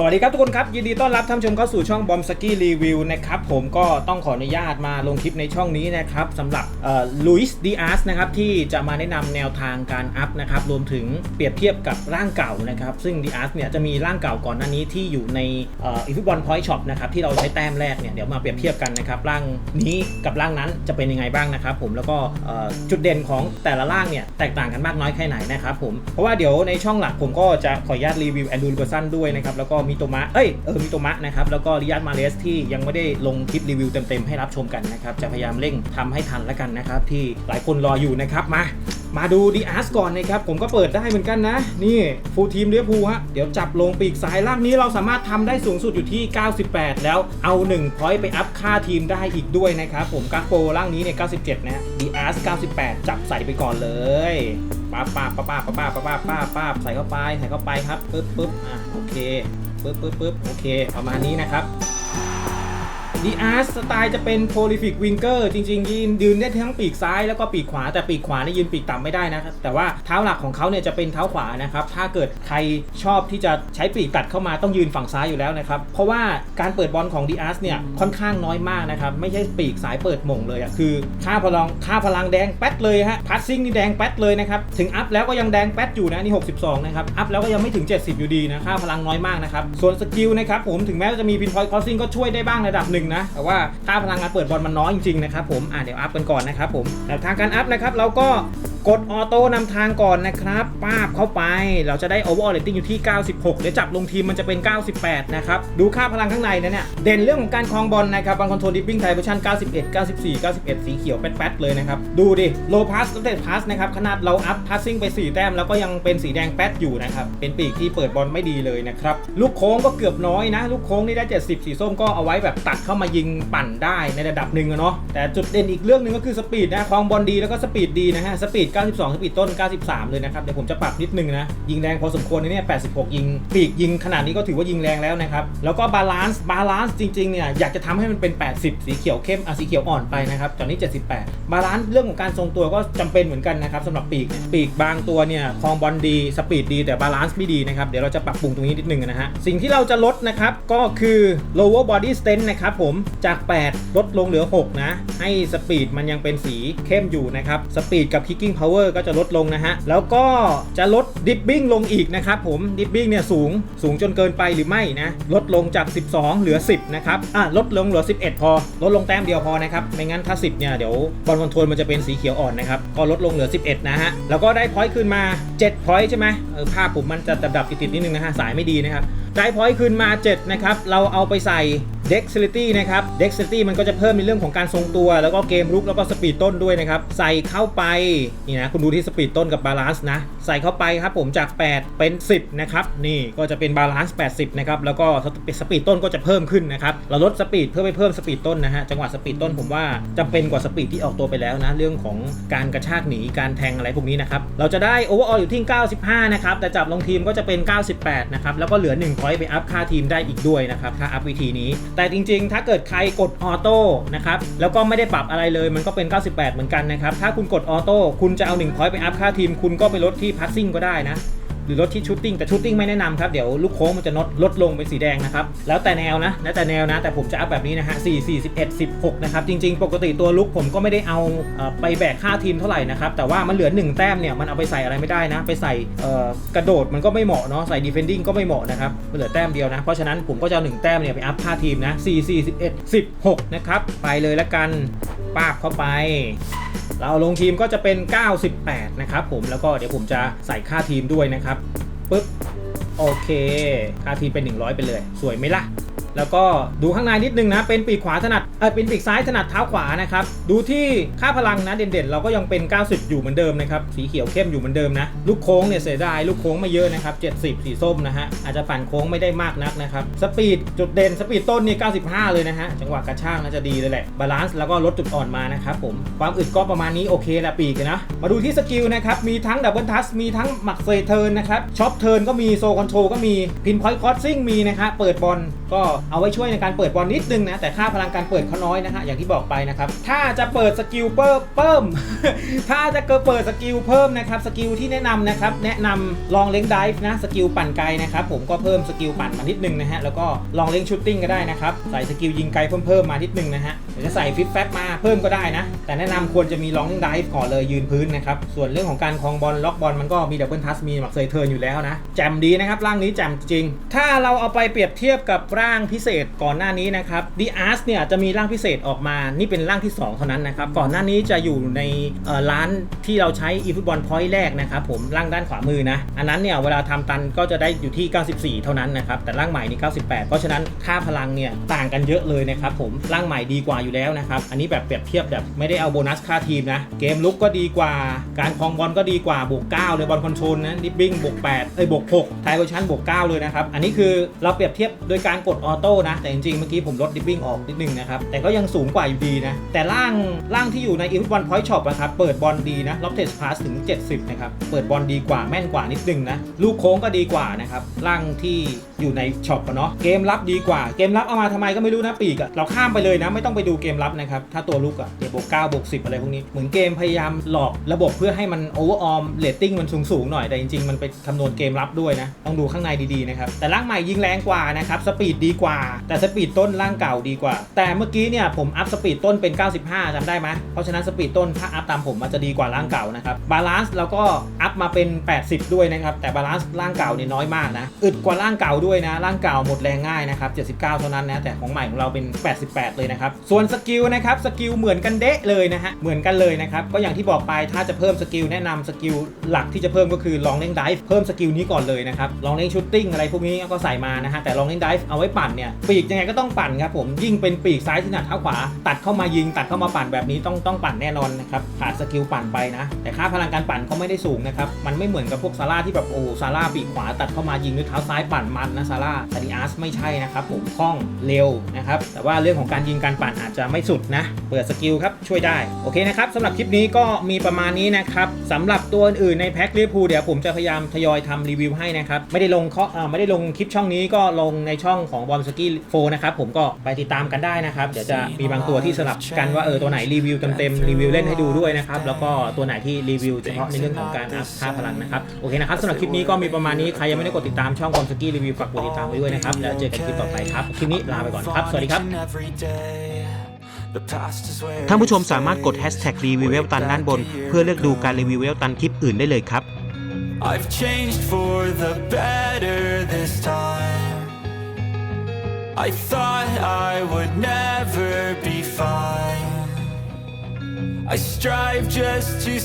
สวัสดีครับทุกคนครับ ยินดีต้อนรับท่านชมเข้าสู่ช่องบอมสกี้รีวิวนะครับผมก็ต้องขออนุญาตมาลงคลิปในช่องนี้นะครับสำหรับลุยส์ดีอาร์สนะครับที่จะมาแนะนำแนวทางการอัพนะครับรวมถึงเปรียบเทียบกับร่างเก่านะครับซึ่งดีอาร์สเนี่ยจะมีร่างเก่าก่อนหน้านี้ที่อยู่ในอีฟิบอลพอยต์ช็อปนะครับที่เราใช้แต้มแรกเนี่ยเดี๋ยวมาเปรียบเทียบกันนะครับร่างนี้กับร่างนั้นจะเป็นยังไงบ้างนะครับผมแล้วก็จุดเด่นของแต่ละร่างเนี่ยแตกต่างกันมากน้อยแค่ไหนนะครับผมเพราะว่าเดี๋ยวในช่องหลักผมก็จะขออนุญาตรีวิวแอนดูเบอร์ซันด้วยนะครับแล้วก็มีโตมะ เอ้ย เออ มีโตมะนะครับ แล้วก็ริยัตมาเลสที่ยังไม่ได้ลงคลิปรีวิวเต็มๆ ให้รับชมกันนะครับ จะพยายามเร่งทำให้ทันแล้วกันนะครับ ที่หลายคนรออยู่นะครับ มา มาดูดีอาร์สก่อนนะครับ ผมก็เปิดได้เหมือนกันนะ นี่ฟูลทีมเลียวภูฮะ เดี๋ยวจับลงปีกซ้ายล่างนี้เราสามารถทำได้สูงสุดอยู่ที่ 98 แล้วเอา1พอยต์ไปอัพค่าทีมได้อีกด้วยนะครับ ผมกักโปล่างนี้เนี่ย 97 นะดีอาร์ส98 จับใส่ไปก่อนเลยป้าป้าป้าป้าป้าป้าป้าป้าป้าใส่เข้าไปใส่เข้าไปครับปึ๊บปึ๊บอะโอเค ปึ๊บปึ๊บปึ๊บโอเค ประมาณนี้นะครับ ดีอาร์สไตล์จะเป็นโพลิฟิกวิงเกอร์จริงๆยืนยืนได้ทั้งปีกซ้ายแล้วก็ปีกขวาแต่ปีกขวานี่ยืนปีกต่ำไม่ได้นะครับแต่ว่าเท้าหลักของเขาเนี่ยจะเป็นเท้าขวานะครับถ้าเกิดใครชอบที่จะใช้ปีกตัดเข้ามาต้องยืนฝั่งซ้ายอยู่แล้วนะครับเพราะว่าการเปิดบอลของดีอาร์สเนี่ยค่อนข้างน้อยมากนะครับไม่ใช่ปีกสายเปิดหม่งเลยอะคือค่าพลังค่าพลังแดงแป๊ดเลยฮะพัสซิ่งนี่แดงแป๊ดเลยนะครับถึงอัพแล้วก็ยังแดงแป๊ดอยู่นะนี่ 62 นะครับอัพแล้วก็ยังไม่ถึง 70 อยู่ดีนะค่าพลังน้อยมากนะครับส่วนสกิลนะครับผมถึงแม้ว่าจะมีพินพอยต์คอสซิ่งก็ช่วยได้บ้างระดับหนึ่งนะแต่ว่าค่าพลังงานเปิดบอลมันน้อยจริงๆนะครับผมอ่าเดี๋ยวอัพกันก่อนนะครับผมแนวทางการอัพนะครับเราก็ กดออโต้นำทางก่อนนะครับป้าบเข้าไป เราจะได้โอเวอร์ออเรตติ้งอยู่ที่ 96 เดี๋ยวจับลงทีมมันจะเป็น 98 นะครับ ดูค่าพลังข้างในนะเนี่ย เด่นเรื่องของการคลองบอลนะครับบอลคอนโทรลดิปปิ้งไทยเวอร์ชัน91 94 91 สีเขียวแป๊ดๆเลยนะครับ ดูดิโลพาสสเตทพาสนะครับ ขนาดเราอัพพาสซิ่งไป 4 แต้ม แล้วก็ยังเป็นสีแดงแป๊ดอยู่นะครับ เป็นปีกที่เปิดบอลไม่ดีเลยนะครับ ลูกโค้งก็เกือบน้อยนะ ลูกโค้งนี่ได้ 70 สีส้มก็เอาไว้แบบตัดเข้ามายิงปั่นได้ในระดับหนึ่งอะเนาะแต่จุดเด่นอีกเรื่องหนึ่งก็คือสปีดนะคลองบอลดีแล้วก็สปีดดีนะฮะสปีด92 สปีดต้น 93 เลยนะครับ เดี๋ยวผมจะปรับนิดนึงนะ ยิงแรงพอสมควรนะเนี่ย 86 ยิงปีกยิงขนาดนี้ก็ถือว่ายิงแรงแล้วนะครับ แล้วก็บาลานซ์บาลานซ์จริงๆเนี่ยอยากจะทำให้มันเป็น 80 สีเขียวเข้มอะสีเขียวอ่อนไปนะครับตอนนี้ 78 บาลานซ์เรื่องของการทรงตัวก็จำเป็นเหมือนกันนะครับสำหรับปีกปีกบางตัวเนี่ยคลองบอลดีสปีดดีแต่บาลานซ์ไม่ดีนะครับเดี๋ยวเราจะปรับปรุงตรงนี้นิดนึงนะฮะสิ่งที่เราจะลดนะครับก็คือ lower body strength นะครับผมจาก 8 ลดลงเหลือ 6 นะ ให้สปีดมันยังเป็นสีเข้มอยู่นะครับสปีดกับ kicking power ก็จะลดลงนะฮะ แล้วก็จะลด dipping ลงอีกนะครับผม dipping เนี่ยสูงสูงจนเกินไปหรือไม่นะ ลดลงจาก 12 เหลือ 10 นะครับอะลดลงเหลือ 11 พอ ลดลงแต้มเดียวพอนะครับ ไม่งั้นถ้า 10 เนี่ย เดี๋ยวบอลคอนโทรลมันจะเป็นสีเขียวอ่อนนะครับ ก็ลดลงเหลือ 11 นะฮะ แล้วก็ได้พอยต์คืนมา 7 พอยต์ใช่ไหมเออภาพผมมันจะดับๆติดๆนิดนึงนะฮะสายไม่ดีนะครับได้พอยต์คืนมา 7 นะครับเราเอาไปใส่ Dexterity นะครับ Dexterity มันก็จะเพิ่มในเรื่องของการทรงตัว แล้วก็เกมรุกแล้วก็สปีดต้นด้วยนะครับ ใส่เข้าไป นี่นะ คุณดูที่สปีดต้นกับบาลานซ์นะ ใส่เข้าไปครับผมจาก 8 เป็น 10 นะครับ นี่ก็จะเป็นบาลานซ์80 นะครับ แล้วก็สปีดต้นก็จะเพิ่มขึ้นนะครับ เราลดสปีดเพื่อไปเพิ่มสปีดต้นนะฮะ จังหวะสปีดต้นผมว่าจำเป็นกว่าสปีดที่ออกตัวไปแล้วนะ เรื่องของการกระชากหนี การแทงอะไรพวกนี้นะครับ เราจะได้โอเวอร์ออลอยู่ที่ 95 นะครับ แต่จับลงทีมก็จะเป็น 98 นะครับ แล้วก็เหลือ1พอยต์ไปอัพค่าทีมได้อีกด้วยนะครับถ้าอัพวิธีนี้แต่จริงๆ ถ้าเกิดใครกดออโต้นะครับแล้วก็ไม่ได้ปรับอะไรเลยมันก็เป็น 98 เหมือนกันนะครับถ้าคุณกดออโต้คุณจะเอา1พอยต์ไปอัพค่าทีม คุณก็ไปลดที่พัสซิ่งก็ได้นะ หรือลดที่ชูตติ้งแต่ชูตติ้งไม่แนะนำครับเดี๋ยวลูกโค้งมันจะลดลดลงเป็นสีแดงนะครับแล้วแต่แนวนะแล้วแต่แนวนะ แต่ผมจะอัพแบบนี้นะฮะ4 4 1 16นะครับจริง ๆ ปกติตัวลุกผมก็ไม่ได้เอาไปแบกค่าทีมเท่าไหร่นะครับแต่ว่ามันเหลือ 1 แต้มเนี่ยมันเอาไปใส่อะไรไม่ได้นะ ไปใส่กระโดดมันก็ไม่เหมาะเนาะใส่ดีเฟนดิ้งก็ไม่เหมาะนะครับมันเหลือแต้มเดียวนะเพราะฉะนั้นผมก็จะเอา1แต้มเนี่ยไปอัพค่าทีมนะ4 4 11 16นะครับไปเลยละกันปาบเข้าไป เราลงทีมก็จะเป็น 98 นะครับผมแล้วก็เดี๋ยวผมจะใส่ค่าทีมด้วยนะครับปึ๊บโอเค ค่าทีมเป็น 100 ไปเลย สวยไหมล่ะ แล้วก็ดูข้างในนิดนึงนะ เป็นปีกขวาถนัดเออเป็นปีกซ้ายถนัดเท้าขวานะครับ ดูที่ค่าพลังนะเด่นๆ เราก็ยังเป็น 90 อยู่เหมือนเดิมนะครับ สีเขียวเข้มอยู่เหมือนเดิมนะ ลูกโค้งเนี่ยเสียดายลูกโค้งไม่เยอะนะครับ 70 สีส้มนะฮะ อาจจะปั่นโค้งไม่ได้มากนักนะครับ สปีดจุดเด่นสปีดต้นนี่95 เลยนะฮะ จังหวะกระชากน่าจะดีเลยแหละ บาลานซ์แล้วก็ลดจุดอ่อนมานะครับผม ความอึดก็ประมาณนี้โอเคแหละปีกนะ มาดูที่สกิลนะครับ มีทั้งดับเบิลทัส มีทั้งหมักเซเทิร์นนะครับ ช็อปเทิร์นก็มี โซคอนโทรก็มี พินพอยต์คอสซิ่งมีนะครับ เปิดบอลก็เอาไว้ช่วยในการเปิดบอลนิดนึงนะ แต่ค่าพลังการเปิดเขาน้อยนะฮะ อย่างที่บอกไปนะครับ ถ้าจะเปิดสกิลเพิ่มเพิ่ม ถ้าจะเกิดเปิดสกิลเพิ่มนะครับ สกิลที่แนะนำนะครับ แนะนำลองเล้งดิฟนะ สกิลปั่นไกลนะครับ ผมก็เพิ่มสกิลปั่นมานิดนึงนะฮะ แล้วก็ลองเล้งชูตติ้งก็ได้นะครับ ใส่สกิลยิงไกลเพิ่มเพิ่มมานิดนึงนะฮะหรือจะใส่ฟิตแฟตมาเพิ่มก็ได้นะ แต่แนะนำควรจะมีลองเล้งดิฟก่อนเลยยืนพื้นนะครับ ส่วนเรื่องของการคลองบอลล็อกบอลมันก็มีดับเบิลทัสมีหมักเซยเทิร์นอยู่แล้วนะ แจ่มดีนะครับร่างนี้แจ่มจริง ถ้าเราเอาไปเปรียบเทียบกับร่างพิเศษก่อนหน้านี้นะครับดีอาร์สเนี่ยจะมีร่างพิเศษออกมา นี่เป็นร่างที่ 2 เท่านั้นนะครับ ก่อนหน้านี้จะอยู่ในร้านที่เราใช้อีฟุตบอลพอยต์แรกนะครับผมร่างด้านขวามือนะ อันนั้นเนี่ยเวลาทำตันก็จะได้อยู่ที่ 94 เท่านั้นนะครับ แต่ร่างใหม่นี่ 98 เพราะฉะนั้นค่าพลังเนี่ยต่างกันเยอะเลยนะครับผมร่างใหม่ดีกว่าอยู่แล้วนะครับ อันนี้แบบเปรียบเทียบแบบไม่ได้เอาโบนัสค่าทีมนะ เกมลุกก็ดีกว่า การครองบอลก็ดีกว่าบวก 9 เลยบอลคอนโทรลนะดิบบิ้งบวก8เอ้ยบวก6ไทยเวอร์ชันบวก 9 เลยนะครับอันนี้คือเราเปรียบเทียบโดยการกดออโต้นะ แต่จริงๆ เมื่อกี้ผมลดดิบบิ้งออกนิดนึงนะครับ แต่ก็ยังสูงกว่าอยู่ดีนะ แต่ร่างร่างที่อยู่ในอีฟบอลพอยต์ช็อปนะครับ เปิดบอลดีนะล็อบเทสพาสถึง 70 นะครับ เปิดบอลดีกว่าแม่นกว่านิดนึงนะ ลูกโค้งก็ดีกว่านะครับร่างที่อยู่ในช็อปเนาะ เกมรับดีกว่า เกมรับเอามาทำไมก็ไม่รู้นะปีกอะเราข้ามไปเลยนะ ไม่ต้องไปดูเกมรับนะครับ ถ้าตัวลูกอะเดี๋ยวบวก9บวก10อะไรพวกนี้ เหมือนเกมพยายามหลอกระบบเพื่อให้มันโอเวอร์ออมเรตติ้งมันสูงๆหน่อย แต่จริงๆ มันเป็นคำนวณเกมรับด้วยนะ ต้องดูข้างในดีๆนะครับ แต่ร่างใหม่ยิงแรงกว่านะครับ สปีดดีกว่าแต่สปีดต้นร่างเก่าดีกว่า แต่เมื่อกี้เนี่ยผมอัพสปีดต้นเป็น 95จำได้ไหมเพราะฉะนั้นสปีดต้นถ้าอัพตามผมมันจะดีกว่าร่างเก่านะครับบาลานซ์แล้วก็ มาเป็น 80 ด้วยนะครับ แต่บาลานซ์ร่างเก่าเนี่ยน้อยมากนะ อึดกว่าร่างเก่าด้วยนะ ร่างเก่าหมดแรงง่ายนะครับ 79 เท่านั้นนะ แต่ของใหม่ของเราเป็น 88 เลยนะครับ ส่วนสกิลนะครับ สกิลเหมือนกันเดะเลยนะฮะ เหมือนกันเลยนะครับ ก็อย่างที่บอกไป ถ้าจะเพิ่มสกิลแนะนำสกิลหลักที่จะเพิ่มก็คือลองเล่งดิฟเพิ่มสกิลนี้ก่อนเลยนะครับ ลองเล่งชูตติ้งอะไรพวกนี้ก็ใส่มานะฮะ แต่ลองเล่งดิฟเอาไว้ปั่นเนี่ย ปีกยังไงก็ต้องปั่นครับผม ยิ่งเป็นปีกซ้ายที่หนักเท้าขวา ตัดเข้ามายิง ตัดเข้ามาปั่นแบบนี้ต้องต้องปั่นแน่นอนนะครับขาดสกิลปั่นไปนะ แต่ค่าพลังการปั่นก็ไม่ได้สูงนะครับมันไม่เหมือนกับพวกซาร่าที่แบบโอ้ซาร่าปีกขวาตัดเข้ามายิงด้วยเท้าซ้ายปั่นมันนะซาร่าแต่ดีอาร์สไม่ใช่นะครับผมคล่องเร็วนะครับแต่ว่าเรื่องของการยิงการปั่นอาจจะไม่สุดนะ เปิดสกิลครับช่วยได้โอเคนะครับสำหรับคลิปนี้ก็มีประมาณนี้นะครับสำหรับตัวอื่นในแพ็คลิเวอร์พูลเดี๋ยวผมจะพยายามทยอยทำรีวิวให้นะครับไม่ได้ลงเคาะไม่ได้ลงคลิปช่องนี้ก็ลงในช่องของบอมสกี้โฟนะครับผมก็ไปติดตามกันได้นะครับเดี๋ยวจะมีบางตัวที่สลับกันว่าเออตัวไหนรีวิวเต็มๆรีวิวเล่นให้ดูด้วยนะครับแล้วก็ตัวไหนที่รีวิวเฉพาะในเรื่องของการอัพค่าพลังนะครับ โอเคนะครับสำหรับคลิปนี้ก็มีประมาณนี้ ใครยังไม่ได้กดติดตามช่องบอมสกี้รีวิวฝากกดติดตามไว้ด้วยนะครับ แล้วเจอกันคลิปต่อไปครับ คลิปนี้ลาไปก่อนครับ สวัสดีครับ ท่านผู้ชมสามารถกด hashtag รีวิวเวลตันด้านบน เพื่อเลือกดูการรีวิวเวลตันคลิปอื่นได้เลยครับ I've changed for the better this time. I thought I would never be fine. I strive just to